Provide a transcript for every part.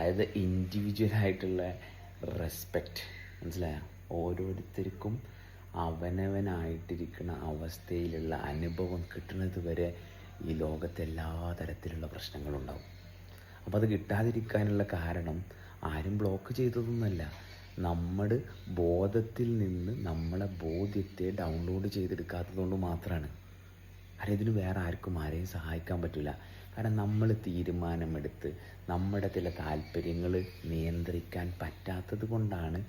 അതായത് ഇൻഡിവിജ്വലായിട്ടുള്ള റെസ്പെക്റ്റ് മനസ്സിലായോ? ഓരോരുത്തർക്കും അവനവനായിട്ടിരിക്കുന്ന അവസ്ഥയിലുള്ള അനുഭവം കിട്ടുന്നത് വരെ ഈ ലോകത്ത് എല്ലാ തരത്തിലുള്ള പ്രശ്നങ്ങളുണ്ടാവും. അപ്പോൾ അത് കിട്ടാതിരിക്കാനുള്ള കാരണം ആരും ബ്ലോക്ക് ചെയ്തതൊന്നുമല്ല. നമ്മുടെ ബോധത്തിൽ നിന്ന് നമ്മളെ ബോധ്യത്തെ ഡൗൺലോഡ് ചെയ്തെടുക്കാത്തതുകൊണ്ട് മാത്രമാണ് കാരണം ഇതിന് വേറെ ആർക്കും ആരെയും സഹായിക്കാൻ പറ്റില്ല കാരണം നമ്മൾ തീരുമാനമെടുത്ത് നമ്മുടെ ചില താല്പര്യങ്ങൾ നിയന്ത്രിക്കാൻ പറ്റാത്തത് കൊണ്ടാണ്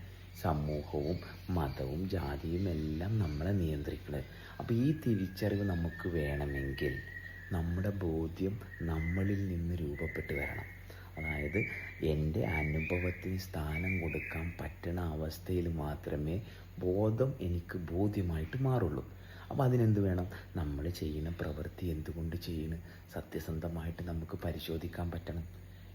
സമൂഹവും മതവും ജാതിയും എല്ലാം നമ്മളെ നിയന്ത്രിക്കുന്നത് അപ്പോൾ ഈ തിരിച്ചറിവ് നമുക്ക് വേണമെങ്കിൽ നമ്മുടെ ബോധ്യം നമ്മളിൽ നിന്ന് രൂപപ്പെട്ട് വരണം. അതായത് എന്റെ അനുഭവത്തിന് സ്ഥാനം കൊടുക്കാൻ പറ്റുന്ന അവസ്ഥയിൽ മാത്രമേ ബോധം എനിക്ക് ബോധ്യമായിട്ട് മാറുള്ളൂ. അപ്പോൾ അതിനെന്ത് വേണം? നമ്മൾ ചെയ്യുന്ന പ്രവൃത്തി എന്തുകൊണ്ട് ചെയ്യുന്നു സത്യസന്ധമായിട്ട് നമുക്ക് പരിശോധിക്കാൻ പറ്റണം.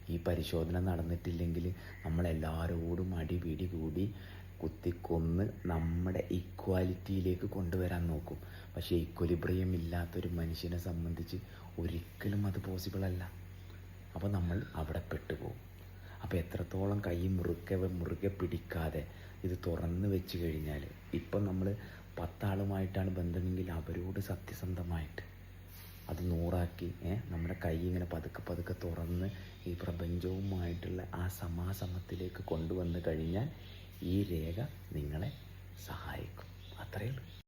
ഈ പരിശോധന നടന്നിട്ടില്ലെങ്കിൽ നമ്മളെല്ലാവരോടും അടിപിടി കൂടി കുത്തിക്കൊന്ന് നമ്മുടെ ഇക്വാലിറ്റിയിലേക്ക് കൊണ്ടുവരാൻ നോക്കും. പക്ഷേ ഇക്വലിബ്രിയം ഇല്ലാത്തൊരു മനുഷ്യനെ സംബന്ധിച്ച് ഒരിക്കലും അത് പോസിബിൾ അല്ല. അപ്പോൾ നമ്മൾ അവിടെ പെട്ടുപോകും. അപ്പോൾ എത്രത്തോളം കൈ മുറുക്കെ മുറുകെ പിടിക്കാതെ ഇത് തുറന്ന് വെച്ച് കഴിഞ്ഞാൽ ഇപ്പം നമ്മൾ പത്താളുമായിട്ടാണ് ബന്ധമെങ്കിൽ അവരോട് സത്യസന്ധമായിട്ട് അത് നൂറാക്കി നമ്മുടെ കൈ ഇങ്ങനെ പതുക്കെ പതുക്കെ തുറന്ന് ഈ പ്രപഞ്ചവുമായിട്ടുള്ള ആ സമാസമത്തിലേക്ക് കൊണ്ടുവന്ന് കഴിഞ്ഞാൽ ഈ രേഖ നിങ്ങളെ സഹായിക്കും. അത്രയേ ഉള്ളൂ.